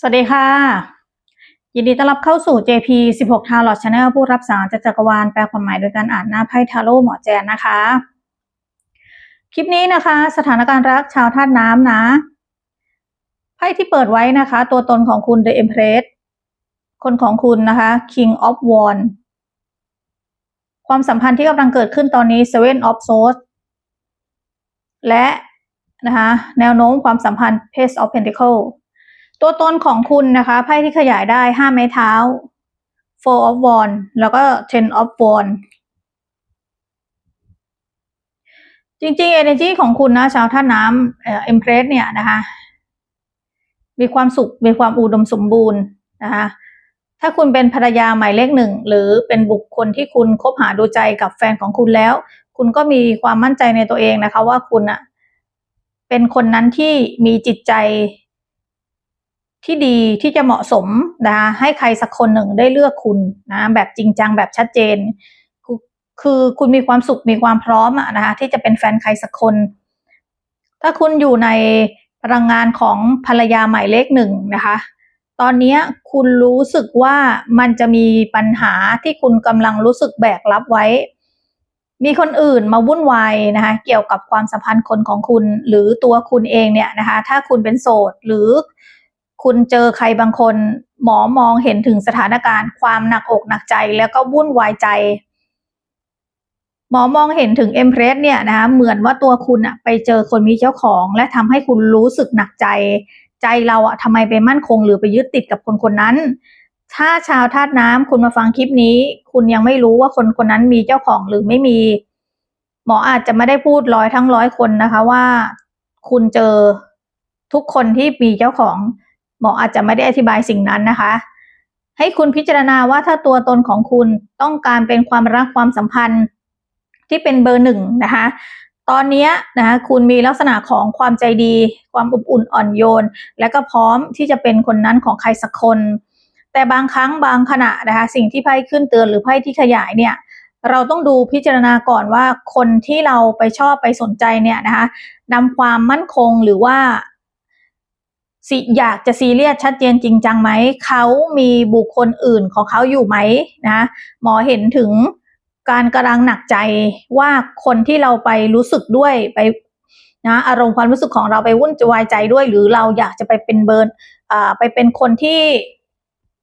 สวัสดีค่ะ ยินดีต้อนรับเข้าสู่ JP 16 Tarot Channel ผู้รับสารจากจักรวาลแปลความหมายโดยการอ่านหน้าไพ่ทาโร่หมอแจนนะคะ คลิปนี้นะคะ สถานการณ์รักชาวธาตุน้ำนะไพ่ที่เปิดไว้นะคะ ตัวตนของคุณ The Empress คนของคุณนะคะ King of Wands ความสัมพันธ์ที่กำลังเกิดขึ้นตอนนี้ Seven of Swords และนะคะแนวโน้มความสัมพันธ์ Page of Pentacles ตัวตนของคุณนะคะไพ่ที่ขยายได้ห้าไม้เท้า four of wands แล้วก็ ten of wands จริงๆ energy ของคุณนะชาวท่าน้ำเอ็มเพรสเนี่ยนะคะ มีความสุข มีความอุดมสมบูรณ์นะคะ ถ้าคุณเป็นภรรยาหมายเลขหนึ่ง หรือเป็นบุคคลที่คุณคบหาดูใจกับแฟนของคุณแล้ว คุณก็มีความมั่นใจในตัวเองนะคะ ว่าคุณอะเป็นคนนั้นที่มีจิตใจ ที่ดีที่จะเหมาะสมนะคะให้ใครสักคนหนึ่งได้เลือกคุณนะแบบจริงจังแบบชัดเจน คือคุณมีความสุขมีความพร้อมอะนะคะที่จะเป็นแฟนใครสักคน ถ้าคุณอยู่ในพลังงานของภรรยาหมายเลขหนึ่งนะคะ ตอนนี้คุณรู้สึกว่ามันจะมีปัญหาที่คุณกำลังรู้สึกแบกรับไว้ มีคนอื่นมาวุ่นวายนะคะเกี่ยวกับความสัมพันธ์คนของคุณ หรือตัวคุณเองเนี่ยนะคะถ้าคุณเป็นโสดหรือ คุณเจอใครบางคน หมอมองเห็นถึงสถานการณ์ ความหนักอกหนักใจแล้วก็วุ่นวายใจ หมอมองเห็นถึงเอ็มเพรสเนี่ยนะคะเหมือนว่าตัวคุณอะไปเจอคนมีเจ้าของ และทำให้คุณรู้สึกหนักใจ ใจเราอะทำไมไปมั่นคง หรือไปยึดติดกับคนคนนั้น ถ้าชาวธาตุน้ำคุณมาฟังคลิปนี้ คุณยังไม่รู้ว่าคนคนนั้นมีเจ้าของหรือไม่มี หมออาจจะไม่ได้พูดร้อยทั้งร้อยคนนะคะว่า คุณเจอทุกคนที่มีเจ้าของ หมออาจจะไม่ได้อธิบายสิ่งนั้นนะคะ ให้คุณพิจารณาว่าถ้าตัวตนของคุณต้องการเป็นความรักความสัมพันธ์ที่เป็นเบอร์หนึ่งนะคะ ตอนนี้นะคะคุณมีลักษณะของความใจดี ความอบอุ่นอ่อนโยน และก็พร้อมที่จะเป็นคนนั้นของใครสักคน แต่บางครั้งบางขณะนะคะสิ่งที่ไพ่ขึ้นเตือนหรือไพ่ที่ขยายเนี่ยเราต้องดูพิจารณาก่อนว่าคนที่เราไปชอบไปสนใจเนี่ยนะคะนำความมั่นคงหรือว่า สิอยากจะซีเรียสชัดเจนจริงจังไหม เขามีบุคคลอื่นของเขาอยู่ไหมนะหมอเห็นถึงการกำลังหนักใจว่าคนที่เราไปรู้สึกด้วยไปนะอารมณ์ความรู้สึกของเราไปวุ่นวายใจด้วย หรือเราอยากจะไปเป็นเบิร์นไปเป็นคนที่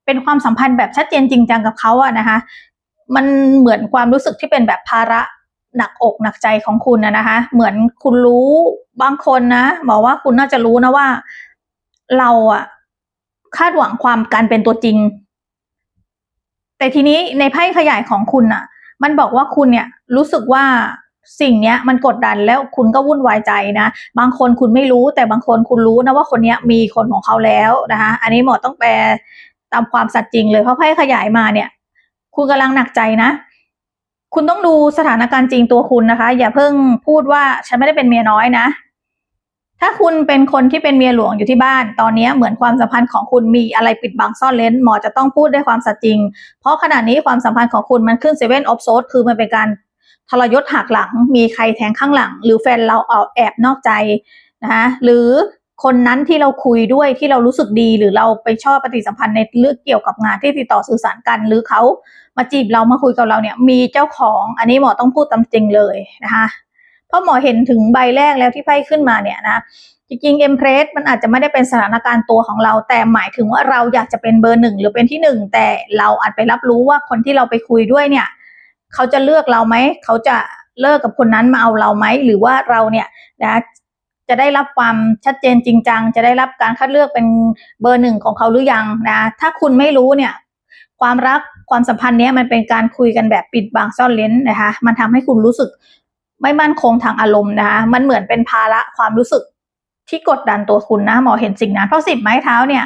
เป็นความสัมพันธ์แบบชัดเจนจริงจังกับเขาอะนะคะ มันเหมือนความรู้สึกที่เป็นแบบภาระหนักอกหนักใจของคุณนะนะคะ เหมือนคุณรู้บางคนนะบอกว่าคุณน่าจะรู้นะว่า เราอะคาดหวังความการเป็นตัวจริง แต่ทีนี้ในไพ่ขยายของคุณอะมันบอกว่าคุณเนี่ยรู้สึกว่าสิ่งเนี้ยมันกดดันแล้วคุณก็วุ่นวายใจนะ บางคนคุณไม่รู้แต่บางคนคุณรู้นะว่าคนเนี้ยมีคนของเขาแล้วนะคะ อันนี้หมอต้องแปลตามความสัตย์จริงเลยเพราะไพ่ขยายมาเนี่ย คุณกำลังหนักใจนะ คุณต้องดูสถานการณ์จริงตัวคุณนะคะ อย่าเพิ่งพูดว่าฉันไม่ได้เป็นเมียน้อยนะ ถ้าคุณเป็นคนที่เป็นเมียหลวงอยู่ที่บ้าน ตอนนี้เหมือนความสัมพันธ์ของคุณมีอะไรปิดบังซ่อนเลนหมอจะต้องพูดด้วยความสัตย์จริง เพราะขณะนี้ความสัมพันธ์ของคุณมันขึ้นเซเว่นออฟโซดคือมันเป็นการทรยศหักหลัง มีใครแทงข้างหลัง หรือแฟนเราเอาแอบนอกใจนะคะหรือคนนั้นที่เราคุยด้วยที่เรารู้สึกดีหรือเราไปชอบปฏิสัมพันธ์ในเรื่องเกี่ยวกับงานที่ติดต่อสื่อสารกัน หรือเขามาจีบเรามาคุยกับเราเนี่ยมีเจ้าของอันนี้หมอต้องพูดตามจริงเลยนะคะ ราะหมอเห็นถึงใบแรกแล้วที่ไพ่ขึ้นมาเนี่ยนะจริงๆเอ็มเพรสมันอาจจะไม่ได้เป็นสถานการณ์ตัวของเรา แต่หมายถึงว่าเราอยากจะเป็นเบอร์หนึ่งหรือเป็นที่หนึ่งแต่เราอาจไปรับรู้ว่าคนที่เราไปคุยด้วยเนี่ย เขาจะเลือกเราไหมเขาจะเลิกกับคนนั้นมาเอาเราไหมหรือว่าเราเนี่ยนะจะได้รับความชัดเจนจริงจังจะได้รับการคัดเลือกเป็นเบอร์หนึ่งของเขาหรือยังนะถ้าคุณไม่รู้เนี่ยความรักความสัมพันธ์เนี้ยมันเป็นการคุยกันแบบปิดบังซ่อนเลนนะคะ มันทำให้คุณรู้สึก ไม่มั่นคงทางอารมณ์นะคะมันเหมือนเป็นภาระความรู้สึกที่กดดันตัวคุณนะหมอเห็นสิ่งนั้นเพราะสิบไม้เท้าเนี่ย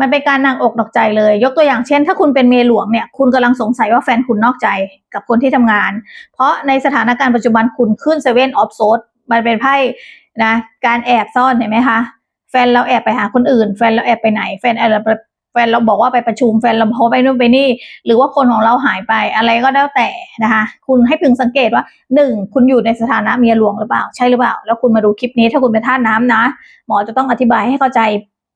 มันเป็นการนางอกนอกใจเลย ยกตัวอย่างเช่น ถ้าคุณเป็นเมียหลวงเนี่ย คุณกำลังสงสัยว่าแฟนคุณนอกใจกับคนที่ทำงาน เพราะในสถานการณ์ปัจจุบันคุณขึ้นเซเว่นออฟโซดมันเป็นไพ่นะ การแอบซ่อนเห็นไหมคะ แฟนเราแอบไปหาคนอื่น แฟนเราแอบไปไหน แฟนเรา ฟนเราบอกว่าไปประชุมแฟนเราเขาไปนู่นไปนี่ หรือว่าคนของเราหายไปอะไรก็แล้วแต่นะคะ คุณให้พึงสังเกตว่าหนึ่งคุณอยู่ในสถานะเมียหลวงหรือเปล่า ใช่หรือเปล่า แล้วคุณมาดูคลิปนี้ถ้าคุณเป็นท่าน้ำนะ หมอจะต้องอธิบายให้เข้าใจ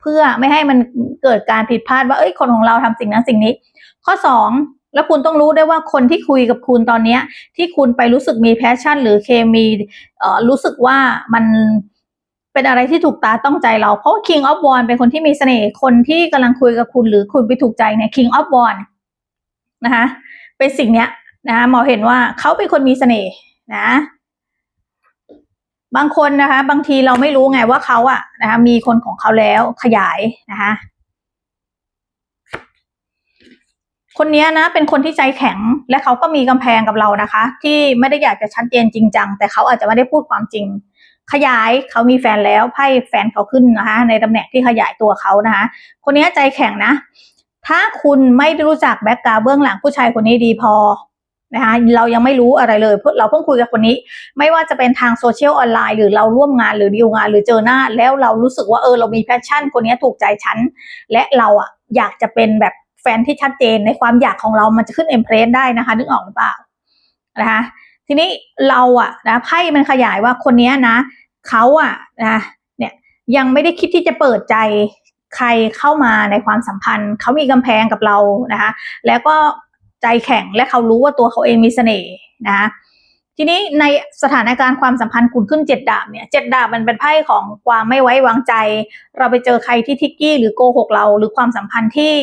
เพื่อไม่ให้มันเกิดการผิดพลาดว่าเอ้ยคนของเราทำสิ่งนั้นสิ่งนี้ ข้อสองแล้วคุณต้องรู้ได้วยว่าคนที่คุยกับคุณตอนเนี้ยที่คุณไปรู้สึกมีแพชชั่น หรือเคมีเอ่อรู้สึกว่ามัน เป็นอะไรที่ถูกตาต้องใจเราเพราะ King of w a n เป็นคนที่มีเสน่ห์คนที่กำลังคุยกับคุณหรือคุณไปถูกใจเนี่ย King of w a n นะคะเป็นสิ่งเนี้ยนะคะหมอเห็นว่าเขาเป็นคนมีเสน่ห์นะ บางคนนะคะ บางทีเราไม่รู้ไงว่าเขาอะนะคะมีคนของเขาแล้วขยายนะคะคนนี้นะเป็นคนที่ใจแข็งและเขาก็มีกำแพงกับเรานะคะ ที่ไม่ได้อยากจะชัดเจนจริงจังแต่เขาอาจจะไม่ได้พูดความจริง ขยายเขามีแฟนแล้วไพ่แฟนเขาขึ้นนะคะ ในตำแหน่งที่ขยายตัวเขานะคะ คนนี้ใจแข็งนะ ถ้าคุณไม่รู้จักแบ็กกราวด์เบื้องหลังผู้ชายคนนี้ดีพอนะคะเรายังไม่รู้อะไรเลยเราเพิ่งคุยกับคนนี้ ไม่ว่าจะเป็นทางโซเชียลออนไลน์หรือเราร่วมงานหรือดีลงานหรือเจอหน้า แล้วเรารู้สึกว่าเออเรามีแพชชั่น คนนี้ถูกใจฉัน และเราอะอยากจะเป็นแบบแฟนที่ชัดเจนในความอยากของเรามันจะขึ้นเอ็มเพรสได้นะคะ นึกออกหรือเปล่านะคะ ทีนี้เราอะนะไพ่มันขยายว่าคนนี้นะเขาอะนะเนี่ยยังไม่ได้คิดที่จะเปิดใจใครเข้ามาในความสัมพันธ์ เขามีกำแพงกับเรานะคะแล้วก็ใจแข็งและเขารู้ว่าตัวเขาเองมีเสน่ห์นะคะทีนี้ในสถานการณ์ความสัมพันธ์คุณขึ้นเจ็ดดาบเนี่ยเจ็ดดาบมันเป็นไพ่ของความไม่ไว้วางใจ เราไปเจอใครที่ทิกกี้หรือโกหกเราหรือความสัมพันธ์ที่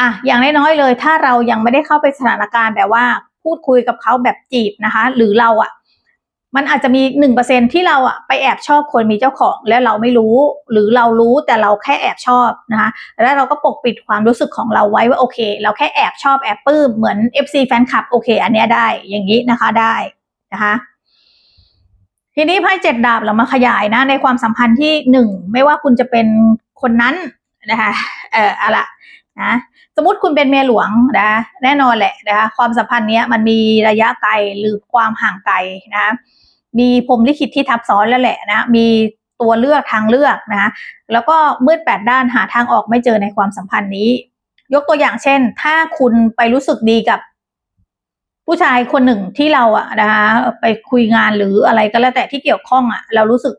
อะอย่างน้อยๆเลย ถ้าเรายังไม่ได้เข้าไปสถานการณ์แบบว่า พูดคุยกับเขาแบบจีบนะคะ หรือเราอะมันอาจจะมีหนึ่งเปอร์เซ็นที่เราอะไปแอบชอบคนมีเจ้าของแล้วเราไม่รู้ หรือเรารู้แต่เราแค่แอบชอบนะคะแล้วเราก็ปกปิดความรู้สึกของเราไว้ว่าโอเค เราแค่แอบชอบแอบปลื้มเหมือน FC แฟนคลับโอเค อันเนี้ยได้อย่างนี้นะคะได้นะคะทีนี้ไพ่เจ็ดดาบเรามาขยายนะ ในความสัมพันธ์ที่หนึ่งไม่ว่าคุณจะเป็นคนนั้นนะคะเอออะไรนะ สมมติคุณเป็นเมียหลวงนะแน่นอนแหละนะคะความสัมพันธ์เนี้ยมันมีระยะไกลหรือความห่างไกลนะมีพรมลิขิตที่ทับซ้อนแล้วแหละนะมีตัวเลือกทางเลือกนะแล้วก็มืดแปดด้านหาทางออกไม่เจอในความสัมพันธ์นี้ ยกตัวอย่างเช่น ถ้าคุณไปรู้สึกดีกับผู้ชายคนหนึ่งที่เราอะนะคะไปคุยงานหรืออะไรก็แล้วแต่ที่เกี่ยวข้องอะเรารู้สึก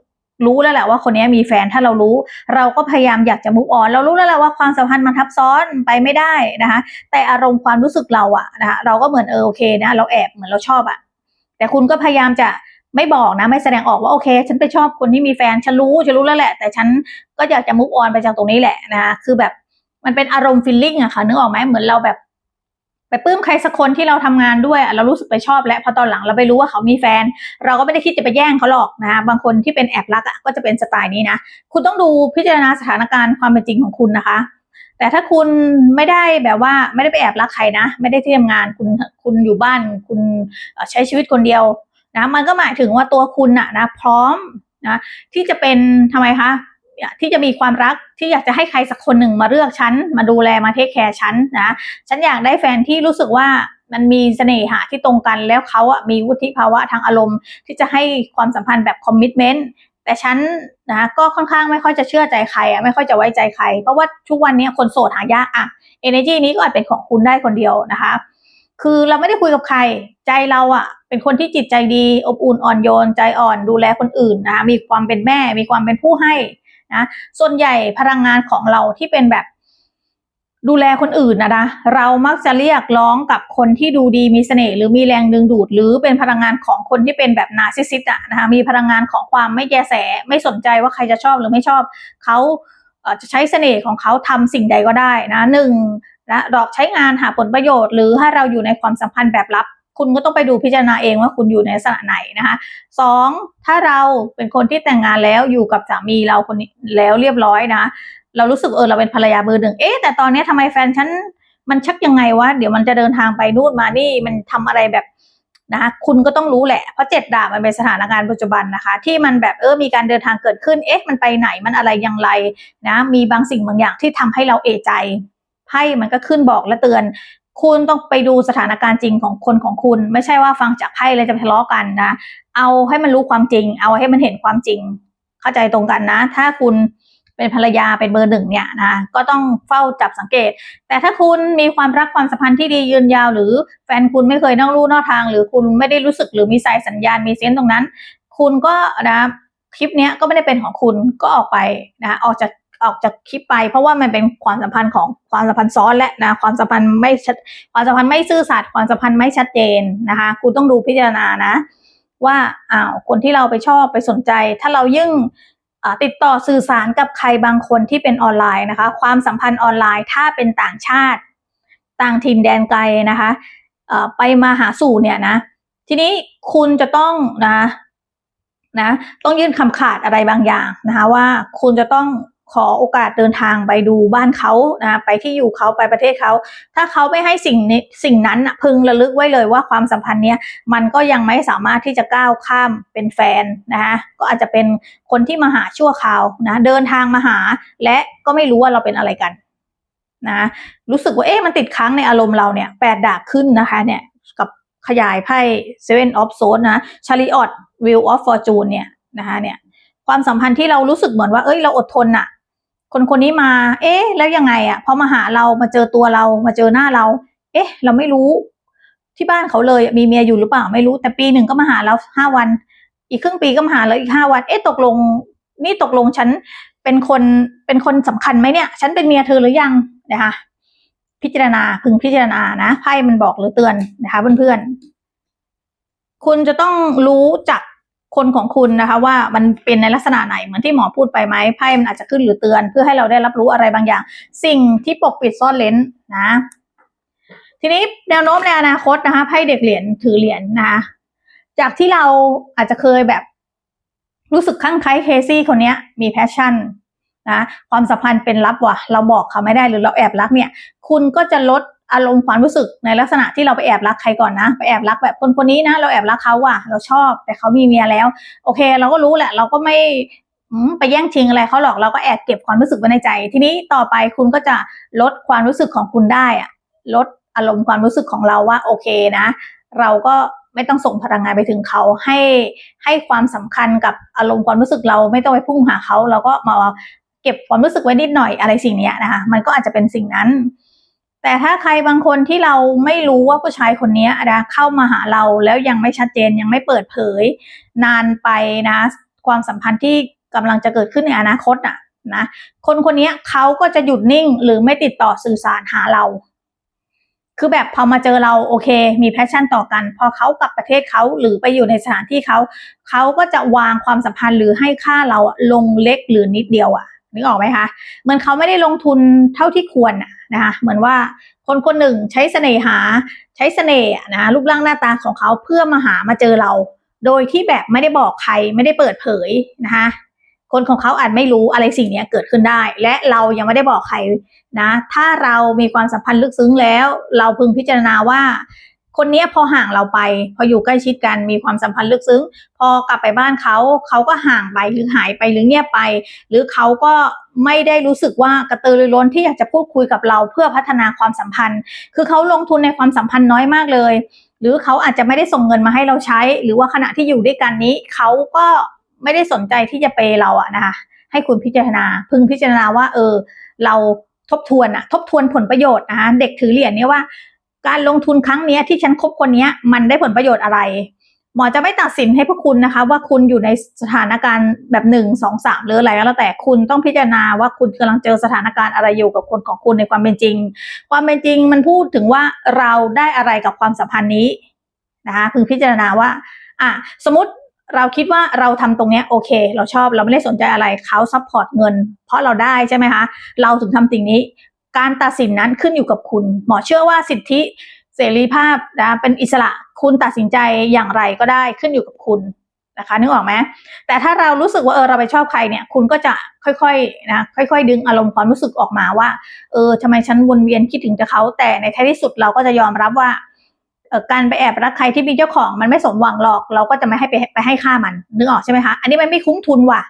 รู้แล้วแหละว่าคนนี้มีแฟนถ้าเรารู้ เราก็พยายามอยากจะมุกออนเรารู้แล้วแหละว่าความสัมพันธ์มันทับซ้อนไปไม่ได้นะคะแต่อารมณ์ความรู้สึกเราอะนะคะเราก็เหมือนเออโอเคนะเราแอบเหมือนเราชอบอะแต่คุณก็พยายามจะไม่บอกนะไม่แสดงออกว่าโอเค ฉันไปชอบคนที่มีแฟนฉันรู้ฉันรู้แล้วแหละ แต่ฉันก็อยากจะมุกออนไปจากตรงนี้แหละนะคะคือแบบมันเป็นอารมณ์ฟีลลิ่งอะค่ะนึกออกไหมเหมือนเราแบบ ไปปลื้มใครสักคนที่เราทำงานด้วยเรารู้สึกไปชอบแล้วพอตอนหลังเราไปรู้ว่าเขามีแฟน เราก็ไม่ได้คิดจะไปแย่งเขาหรอกนะบางคนที่เป็นแอบรักอะก็จะเป็นสไตล์นี้นะคุณต้องดูพิจารณาสถานการณ์ความเป็นจริงของคุณนะคะ แต่ถ้าคุณไม่ได้แบบว่าไม่ได้ไปแอบรักใครนะ ไม่ได้ที่ทำงานคุณคุณอยู่บ้าน คุณใช้ชีวิตคนเดียวนะมันก็หมายถึงว่าตัวคุณอะนะพร้อมนะที่จะเป็นทำไมคะ ที่จะมีความรักที่อยากจะให้ใครสักคนหนึ่งมาเลือกฉันมาดูแลมาเทคแคร์ฉันนะฉันอยากได้แฟนที่รู้สึกว่ามันมีเสน่หาที่ตรงกันแล้วเขาอะมีวุฒิภาวะทางอารมณ์ ที่จะให้ความสัมพันธ์แบบคอมมิชเมนต์แต่ฉันนะก็ค่อนข้างไม่ค่อยจะเชื่อใจใครอะไม่ค่อยจะไว้ใจใคร เพราะว่าทุกวันนี้คนโสดหายากอะเอเนจีนี้ก็อาจเป็นของคุณได้คนเดียวนะคะ คือเราไม่ได้คุยกับใครใจเราอะเป็นคนที่จิตใจดี อบอุ่นอ่อนโยนใจอ่อนดูแลคนอื่นนะคะมีความเป็นแม่ มีความเป็นผู้ให้ นะส่วนใหญ่พลังงานของเราที่เป็นแบบดูแลคนอื่นนะนะเรามักจะเรียกร้องกับคนที่ดูดีมีเสน่ห์หรือมีแรงดึงดูด หรือเป็นพลังงานของคนที่เป็นแบบนาซิซิสอะนะคะมีพลังงานของความไม่แยแส ไม่สนใจว่าใครจะชอบหรือไม่ชอบเขาจะใช้เสน่ห์ของเขาทำสิ่งใดก็ได้นะหนึ่งนะดอกใช้งานหาผลประโยชน์ หรือถ้าเราอยู่ในความสัมพันธ์แบบลับ คุณก็ต้องไปดูพิจารณาเองว่าคุณอยู่ในลักษณะไหนนะคะสองถ้าเราเป็นคนที่แต่งงานแล้วอยู่กับสามีเราคนนี้แล้วเรียบร้อยนะเรารู้สึกเออเราเป็นภรรยาเบอร์หนึ่งเอ๊ะแต่ตอนนี้ทำไมแฟนฉันมันชักยังไงวะเดี๋ยวมันจะเดินทางไปนู่นมานี่มันทำอะไรแบบนะคะคุณก็ต้องรู้แหละ เพราะเจ็ดดาบมันเป็นสถานการณ์ปัจจุบันนะคะ ที่มันแบบเออมีการเดินทางเกิดขึ้นเอ๊ะมันไปไหนมันอะไรอย่างไรนะมีบางสิ่งบางอย่างที่ทำให้เราเอะใจไพ่มันก็ขึ้นบอกและเตือน คุณต้องไปดูสถานการณ์จริงของคนของคุณ ไม่ใช่ว่าฟังจากไพ่เลยจะทะเลาะกันนะ เอาให้มันรู้ความจริง เอาให้มันเห็นความจริง เข้าใจตรงกันนะ ถ้าคุณเป็นภรรยาเป็นเบอร์หนึ่งเนี่ยนะก็ต้องเฝ้าจับสังเกต แต่ถ้าคุณมีความรักความสัมพันธ์ที่ดียืนยาว หรือแฟนคุณไม่เคยนอกลู่นอกทาง หรือคุณไม่ได้รู้สึกหรือมีสายสัญญาณมีเซนต์ตรงนั้น คุณก็นะคลิปเนี้ยก็ไม่ได้เป็นของคุณก็ออกไปนะออกจาก ออกจากคลิปไป เพราะว่ามันเป็นความสัมพันธ์ของความสัมพันธ์ซ้อนและนะความสัมพันธ์ไม่ชัดความสัมพันธ์ไม่ซื่อสัตย์ความสัมพันธ์ไม่ชัดเจนนะคะคุณต้องดูพิจารณานะ ว่าอ้าวคนที่เราไปชอบไปสนใจ ถ้าเรายิ่งติดต่อสื่อสารกับใครบางคนที่เป็นออนไลน์นะคะ ความสัมพันธ์ออนไลน์ถ้าเป็นต่างชาติ ต่างถิ่นแดนไกลนะคะไปมาหาสู่เนี่ยนะ ทีนี้คุณจะต้องนะนะต้องยื่นคำขาดอะไรบางอย่างนะคะว่าคุณจะต้อง ขอโอกาสเดินทางไปดูบ้านเขานะไปที่อยู่เขาไปประเทศเขา ถ้าเขาไม่ให้สิ่งนี้สิ่งนั้นพึงระลึกไว้เลยว่าความสัมพันธ์เนี้ยมันก็ยังไม่สามารถที่จะก้าวข้ามเป็นแฟนนะคะก็อาจจะเป็นคนที่มาหาชั่วคราวนะเดินทางมาหา และก็ไม่รู้ว่าเราเป็นอะไรกันนะรู้สึกว่าเอ๊ะมันติดค้างในอารมณ์เราเนี่ยแปดดาบขึ้นนะคะเนี่ยกับขยายไพ่ Seven of Swords นะ Chariot Wheel of Fortune เนี่ยนะคะเนี่ยความสัมพันธ์ที่เรารู้สึกเหมือนว่าเอ้ยเราอดทนอะ คนคนนี้มา เอ๊ะ แล้วยังไงอะพอมาหาเรามาเจอตัวเรามาเจอหน้าเรา เอ๊ะ เราไม่รู้ ที่บ้านเขาเลยมีเมียอยู่หรือเปล่าไม่รู้ แต่ปีหนึ่งก็มาหาเราห้าวัน อีกครึ่งปีก็มาหาเราอีกห้าวัน เอ๊ะตกลง นี่ตกลงฉันเป็นคนเป็นคนสำคัญไหมเนี่ย ฉันเป็นเมียเธอหรือยังนะคะพิจารณาพึงพิจารณานะไพ่มันบอกหรือเตือนนะคะเพื่อนๆคุณจะต้องรู้จัก คนของคุณนะคะ ว่ามันเป็นในลักษณะไหนเหมือนที่หมอพูดไปไหมไพ่มันอาจจะขึ้นหรือเตือน เพื่อให้เราได้รับรู้อะไรบางอย่าง สิ่งที่ปกปิดซ่อนเลนนะ ทีนี้แนวโน้มในอนาคตนะคะไพ่เด็กเหรียญถือเหรียญนะคะจากที่เราอาจจะเคยแบบ รู้สึกข้างใครเคซี่คนนี้มีแพชชั่นนะความสัมพันธ์เป็นลับว่ะ เราบอกเขาไม่ได้หรือเราแอบรักเนี่ย คุณก็จะลด อารมณ์ความรู้สึกในลักษณะที่เราไปแอบรักใครก่อนนะ ไปแอบรักแบบคนคนนี้นะ เราแอบรักเขาว่ะเราชอบแต่เขามีเมียแล้ว โอเค เราก็รู้แหละ เราก็ไม่ไปแย่งชิงอะไรเขาหรอกเราก็แอบเก็บความรู้สึกไว้ในใจ ทีนี้ต่อไปคุณก็จะลดความรู้สึกของคุณได้อะลดอารมณ์ความรู้สึกของเราว่าโอเคนะ เราก็ไม่ต้องส่งพลังงานไปถึงเขาให้ให้ความสำคัญกับอารมณ์ความรู้สึกเราไม่ต้องไปพุ่งหาเขาเราก็มาเก็บความรู้สึกไว้นิดหน่อยอะไรสิ่งนี้นะคะ มันก็อาจจะเป็นสิ่งนั้น แต่ถ้าใครบางคนที่เราไม่รู้ว่าผู้ชายคนนี้นะเข้ามาหาเราแล้วยังไม่ชัดเจนยังไม่เปิดเผย นานไปนะ ความสัมพันธ์ที่กำลังจะเกิดขึ้นในอนาคตน่ะนะคนคนนี้เขาก็จะหยุดนิ่งหรือไม่ติดต่อสื่อสารหาเรา คือแบบพอมาเจอเราโอเค มีแพชชั่นต่อกัน พอเขากลับประเทศเขาหรือไปอยู่ในสถานที่เขาเขาก็จะวางความสัมพันธ์หรือให้ค่าเราลงเล็กหรือนิดเดียวอะนึกออกไหมคะเหมือนเขาไม่ได้ลงทุนเท่าที่ควรอะ นะคะเหมือนว่าคนคนหนึ่งใช้เสน่หาใช้เสน่ห์นะรูปร่างหน้าตาของเขาเพื่อมาหามาเจอเรา โดยที่แบบไม่ได้บอกใครไม่ได้เปิดเผยนะคะคนของเขาอาจไม่รู้อะไรสิ่งนี้เกิดขึ้นได้ และเรายังไม่ได้บอกใครนะ ถ้าเรามีความสัมพันธ์ลึกซึ้งแล้ว เราพึงพิจารณาว่า คนนี้พอห่างเราไป พออยู่ใกล้ชิดกันมีความสัมพันธ์ลึกซึ้ง พอกลับไปบ้านเขาเขาก็ห่างไปหรือหายไปหรือเงียบไป หรือเขาก็ไม่ได้รู้สึกว่ากระตือรือร้นที่อยากจะพูดคุยกับเราเพื่อพัฒนาความสัมพันธ์ คือเขาลงทุนในความสัมพันธ์น้อยมากเลย หรือเขาอาจจะไม่ได้ส่งเงินมาให้เราใช้ หรือว่าขณะที่อยู่ด้วยกันนี้เขาก็ไม่ได้สนใจที่จะเปเราอะนะคะให้คุณพิจารณา พึงพิจารณาว่า เออ เราทบทวนอะทบทวนผลประโยชน์นะคะเด็กถือเหรียญเนี่ยว่า การลงทุนครั้งนี้ที่ฉันคบคนนี้มันได้ผลประโยชน์อะไร หมอจะไม่ตัดสินให้พวกคุณนะคะ ว่าคุณอยู่ในสถานการณ์แบบหนึ่งสองสามหรืออะไรก็แล้วแต่คุณต้องพิจารณาว่าคุณกำลังเจอสถานการณ์อะไรอยู่กับคนของคุณในความเป็นจริง ความเป็นจริงมันพูดถึงว่าเราได้อะไรกับความสัมพันธ์นี้นะคะพึงพิจารณาว่าอะสมมติเราคิดว่าเราทำตรงเนี้ยโอเค เราชอบเราไม่ได้สนใจอะไรเขาซัพพอร์ตเงิน เพราะเราได้ใช่ไหมคะ เราถึงทำสิ่งนี้ การตัดสินนั้นขึ้นอยู่กับคุณ หมอเชื่อว่าสิทธิเสรีภาพนะเป็นอิสระคุณตัดสินใจอย่างไรก็ได้ขึ้นอยู่กับคุณนะคะนึกออกไหมแต่ถ้าเรารู้สึกว่าเออเราไปชอบใครเนี่ย คุณก็จะค่อยๆนะค่อย ๆ ดึงอารมณ์ความรู้สึกออกมาว่า เออทำไมฉันวนเวียนคิดถึงแต่เขา แต่ในท้ายที่สุดเราก็จะยอมรับว่าการไปแอบรักใครที่มีเจ้าของมันไม่สมหวังหรอก เราก็จะไม่ให้ไปไปให้ค่ามันนึกออกใช่ไหมคะอันนี้มันไม่คุ้มทุนว่ะ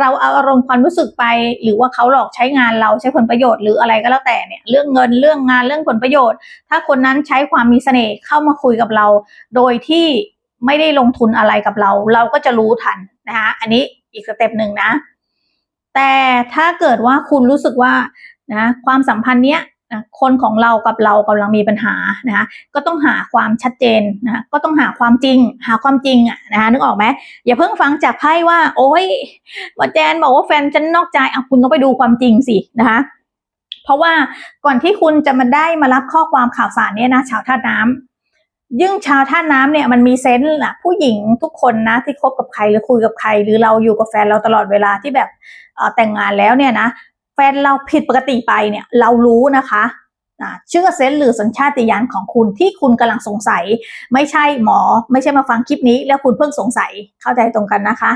เราเอาอารมณ์ความรู้สึกไป หรือว่าเขาหลอกใช้งานเราใช้ผลประโยชน์หรืออะไรก็แล้วแต่เนี่ยเรื่องเงินเรื่องงานเรื่องผลประโยชน์ ถ้าคนนั้นใช้ความมีเสน่ห์เข้ามาคุยกับเรา โดยที่ไม่ได้ลงทุนอะไรกับเรา เราก็จะรู้ทันนะคะอันนี้อีกสเต็ปหนึ่งนะ แต่ถ้าเกิดว่าคุณรู้สึกว่านะความสัมพันธ์เนี้ย นะคนของเรากับเรากำลังมีปัญหานะคะก็ต้องหาความชัดเจนนะะก็ต้องหาความจริง หาความจริงอะนะคะนึกออกไหมอย่าเพิ่งฟังจากไพ่ว่า โอ้ยว่าแจนบอกว่าแฟนฉันนอกใจอะคุณต้องไปดูความจริงสินะคะเพราะว่าก่อนที่คุณจะมาได้มารับข้อความข่าวสารเนี่ยนะชาวท่าน้ำยิ่งชาวท่าน้ำเนี่ยมันมีเซนส์ล่ะผู้หญิงทุกคนนะที่คบกับใครหรือคุยกับใคร หรือเราอยู่กับแฟนเราตลอดเวลาที่แบบแต่งงานแล้วเนี่ยนะ แฟนเราผิดปกติไปเนี่ยเรารู้นะคะเชื่อเซนหรือสัญชาติยานของคุณที่คุณกำลังสงสัย ไม่ใช่หมอ ไม่ใช่มาฟังคลิปนี้ แล้วคุณเพิ่งสงสัยเข้าใจตรงกันนะคะ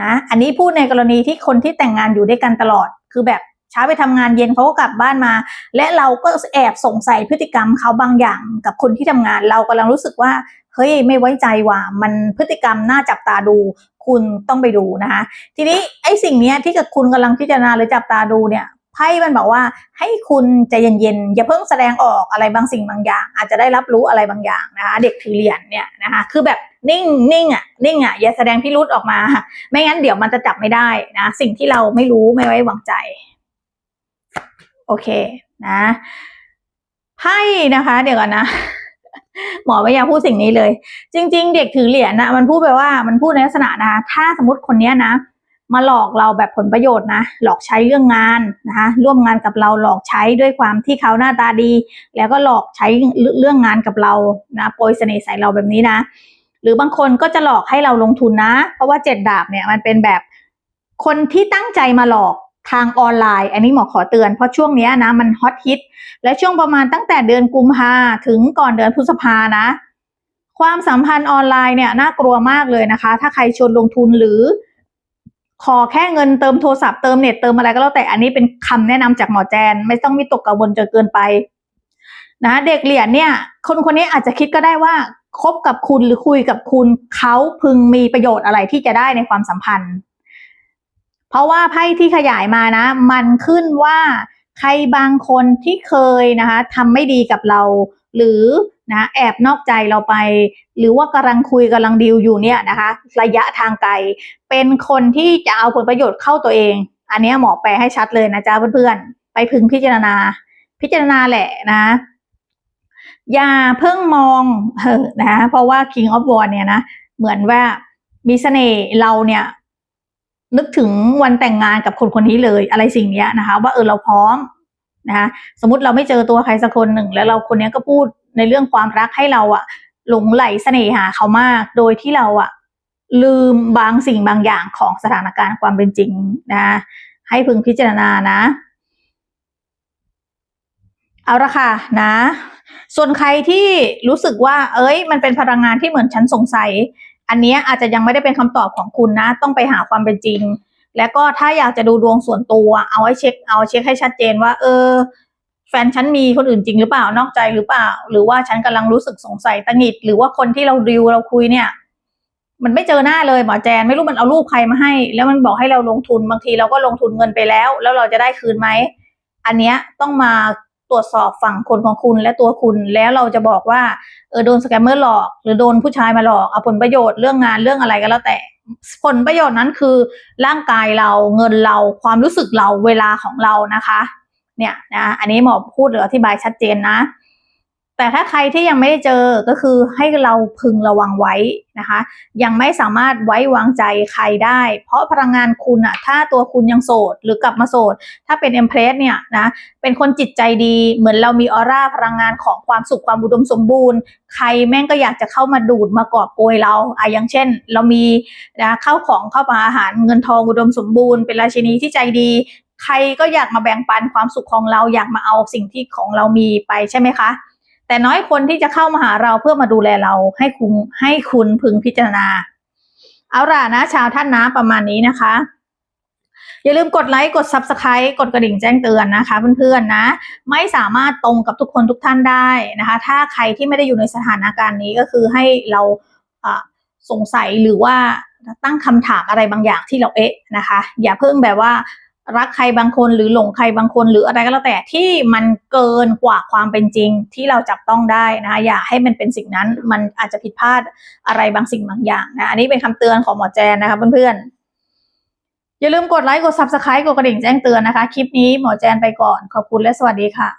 นะอันนี้พูดในกรณีที่คนที่แต่งงานอยู่ด้วยกันตลอดคือแบบ ช้าไปทำงานเย็นเขาก็กลับบ้านมา และเราก็แอบสงสัยพฤติกรรมเขาบางอย่างกับคนที่ทำงานเรากำลังรู้สึกว่าเฮ้ยไม่ไว้ใจว่ามันพฤติกรรมน่าจับตาดูคุณต้องไปดูนะคะทีนี้ไอ้สิ่งเนี้ยที่กับคุณกำลังพิจารณาหรือจับตาดูเนี่ยไพ่มันบอกว่าให้คุณใจเย็นๆอย่าเพิ่งแสดงออกอะไรบางสิ่งบางอย่าง อาจจะได้รับรู้อะไรบางอย่างนะคะเด็กถือเหรียญเนี่ยนะคะคือแบบนิ่งนิ่งอะนิ่งอะอย่าแสดงพิรุษออกมา ไม่งั้นเดี๋ยวมันจะจับไม่ได้นะสิ่งที่เราไม่รู้ไม่ไว้วางใจ โอเคนะไพ่นะคะ เดี๋ยวก่อนนะ หมอไม่อยากพูดสิ่งนี้เลย จริง ๆ เด็กถือเหรียญนะมันพูดไปว่ามันพูดในลักษณะนะคะถ้าสมมติคนเนี้ยนะ มาหลอกเราแบบผลประโยชน์นะ หลอกใช้เรื่องงานนะคะร่วมงานกับเราหลอกใช้ด้วยความที่เขาหน้าตาดี แล้วก็หลอกใช้เรื่องงานกับเรานะโปรยเสน่ห์ใส่เราแบบนี้นะ หรือบางคนก็จะหลอกให้เราลงทุนนะ เพราะว่าเจ็ดดาบเนี่ยมันเป็นแบบคนที่ตั้งใจมาหลอก ทางออนไลน์ อันนี้หมอขอเตือนเพราะช่วงนี้นะมันฮอตฮิตและช่วงประมาณตั้งแต่เดือนกุมภาถึงก่อนเดือนพฤษภานะ ความสัมพันธ์ออนไลน์เนี่ยน่ากลัวมากเลยนะคะ ถ้าใครชวนลงทุนหรือ ขอแค่เงินเติมโทรศัพท์เติมเน็ตเติมอะไรก็แล้วแต่อันนี้เป็นคำแนะนำจากหมอแจน ไม่ต้องมีตกกังวลจนเกินไปนะเด็กเหรียญเนี่ย คนคนนี้อาจจะคิดก็ได้ว่าคบกับคุณหรือคุยกับคุณเขาพึงมีประโยชน์อะไรที่จะได้ในความสัมพันธ์ เพราะว่าไพ่ที่ขยายมานะ มันขึ้นว่าใครบางคนที่เคยนะคะทำไม่ดีกับเรา หรือนะแอบนอกใจเราไป หรือว่ากำลังคุยกำลังดีลอยู่เนี่ยนะคะ ระยะทางไกล เป็นคนที่จะเอาผลประโยชน์เข้าตัวเอง อันนี้หมอแปลให้ชัดเลยนะจ๊ะเพื่อนๆ ไปพึงพิจารณา พิจารณาแหละนะอย่าเพิ่งมองเออนะเพราะว่า King of War เนี่ยนะเหมือนว่ามีเสน่ห์เราเนี่ย นึกถึงวันแต่งงานกับคนคนนี้เลย อะไรสิ่งเนี้ยนะคะ ว่าเออเราพร้อมนะคะสมมติเราไม่เจอตัวใครสักคนหนึ่ง แล้วเราคนนี้ก็พูดในเรื่องความรักให้เราอะหลงไหลเสน่หาเขามาก โดยที่เราอะลืมบางสิ่งบางอย่างของสถานการณ์ความเป็นจริงนะให้พึงพิจารณานะ เอาละค่ะนะ ส่วนใครที่รู้สึกว่า เอ้ย มันเป็นพลังงานที่เหมือนฉันสงสัย อันนี้อาจจะยังไม่ได้เป็นคำตอบของคุณนะ ต้องไปหาความเป็นจริง แล้วก็ถ้าอยากจะดูดวงส่วนตัว เอาให้เช็ค เอาเช็คให้ชัดเจนว่า เออ แฟนฉันมีคนอื่นจริงหรือเปล่านอกใจหรือเปล่า หรือว่าฉันกำลังรู้สึกสงสัยตังหิดหรือว่าคนที่เราดิวเราคุยเนี่ยมันไม่เจอหน้าเลยหมอแจนไม่รู้มันเอารูปใครมาให้ แล้วมันบอกให้เราลงทุนบางทีเราก็ลงทุนเงินไปแล้ว แล้วเราจะได้คืนไหมอันเนี้ยต้องมา ตรวจสอบฝั่งคนของคุณและตัวคุณแล้วเราจะบอกว่าเออโดนสแกมเมอร์หลอก หรือโดนผู้ชายมาหลอกเอาผลประโยชน์เรื่องงานเรื่องอะไรก็แล้วแต่ผลประโยชน์นั้นคือร่างกายเราเงินเราความรู้สึกเราเวลาของเรานะคะ เนี่ยนะอันนี้หมอพูดหรืออธิบายชัดเจนนะ แต่ถ้าใครที่ยังไม่ได้เจอก็คือให้เราพึงระวังไว้นะคะ ยังไม่สามารถไว้วางใจใครได้ เพราะพลังงานคุณอะถ้าตัวคุณยังโสดหรือกลับมาโสด ถ้าเป็นเอ็มเพรสเนี่ยนะเป็นคนจิตใจดีเหมือนเรามีออร่าพลังงานของความสุขความอุดมสมบูรณ์ ใครแม่งก็อยากจะเข้ามาดูดมากอบโกยเราอะอย่างเช่น เรามีนะเข้าของเข้ามาอาหารเงินทองอุดมสมบูรณ์ เป็นราชินีที่ใจดีใครก็อยากมาแบ่งปันความสุขของเราอยากมาเอาสิ่งที่ของเรามีไปใช่ไหมคะ แต่น้อยคนที่จะเข้ามาหาเราเพื่อมาดูแลเราให้คุณให้คุณพึงพิจารณา เอาล่ะนะ ชาวท่านนะประมาณนี้นะคะ อย่าลืมกดไลค์กด Subscribe กดกระดิ่งแจ้งเตือนนะคะเพื่อนๆนะ ไม่สามารถตรงกับทุกคนทุกท่านได้นะคะ ถ้าใครที่ไม่ได้อยู่ในสถานการณ์นี้ก็คือให้เราอ่าสงสัยหรือว่าตั้งคำถามอะไรบางอย่างที่เราเอ๊ะนะคะ อย่าเพิ่งแบบว่า รักใครบางคนหรือหลงใครบางคนหรืออะไรก็แล้วแต่ที่มันเกินกว่าความเป็นจริงที่เราจับต้องได้นะคะอย่าให้มันเป็นสิ่งนั้นมันอาจจะผิดพลาดอะไรบางสิ่งบางอย่างนะอันนี้เป็นคำเตือนของหมอแจนนะคะเพื่อนๆอย่าลืมกดไลค์กด Subscribe กดกระดิ่งแจ้งเตือนนะคะ คลิปนี้หมอแจนไปก่อนขอบคุณและสวัสดีค่ะ